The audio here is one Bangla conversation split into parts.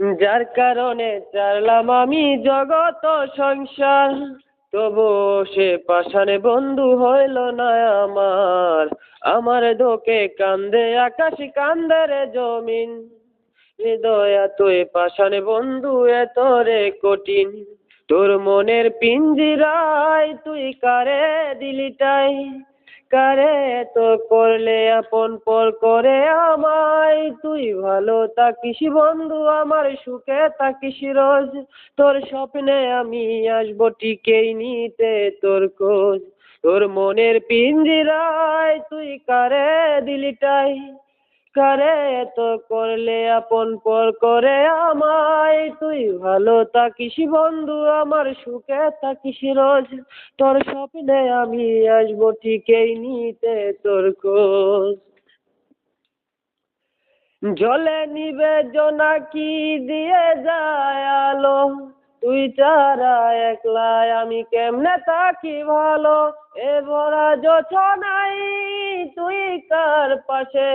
যার কারণে চালাম আমি জগত সংসার। তবু সে পাষাণে বন্ধু হইল না আমার। আমার দোকে কান্দে আকাশ কান্দে রে জমিন। হৃদয় তুই পাষাণে বন্ধু, এত রে কঠিন। তোর মনের পিঞ্জিরায় তুই কারে দিলিটাই কারে তো করলে আপন পর করে আমায়। তুই ভালো থাকিস বন্ধু, আমার সুখে থাকিস রোজ। তোর স্বপ্নে আমি আসব টিকেই নিতে তোর খোঁজ। তোর মনের পিঞ্জিরায় তুই কারে দিলিটাই কারে তো করলে আপন পর করে আমায়। তুই ভালো থাকিস বন্ধু, আমার সুখে থাকিস রোজ। তোর স্বপ্নে আমি আসব ঠিকই নিতে তোর খোঁজ। জলে নিবে জোনাকি দিয়ে যায় আলো? তুই চারা একলাই আমি কেমনে থাকি ভালো? এ ভরা নাই তুই কার পাশে?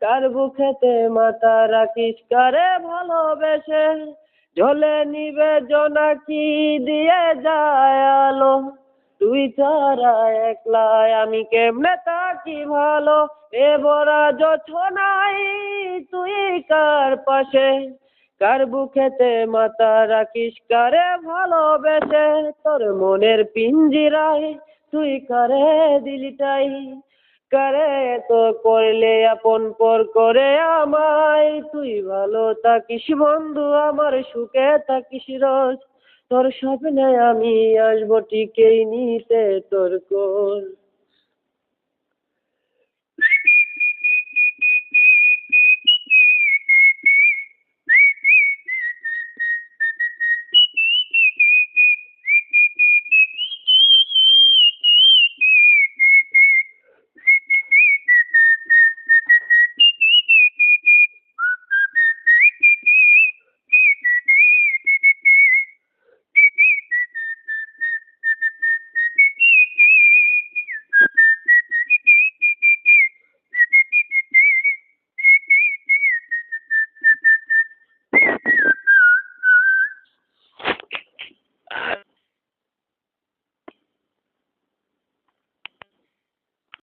কার বুকেতে মাথা রাখিস, কারে ভালোবেসে? জলে নিবে জোনাকি দিয়ে যায় আলো? তুই ছাড়া একলায় আমি কেমনে থাকি ভালো? এ বড়া নাই তুই কার পাশে? কার বুকেতে মাথা রাখিস, কারে ভালোবেসে? তোর মনের পিঞ্জিরায় তুই কারে দিলিটাই কারে তো করলে আপন পর করে আমায়। তুই ভালো থাকিস বন্ধু, আমার সুখে থাকিস রোজ। তোর স্বপ্নে আমি আসব টিকেই নিতে তোর কোল।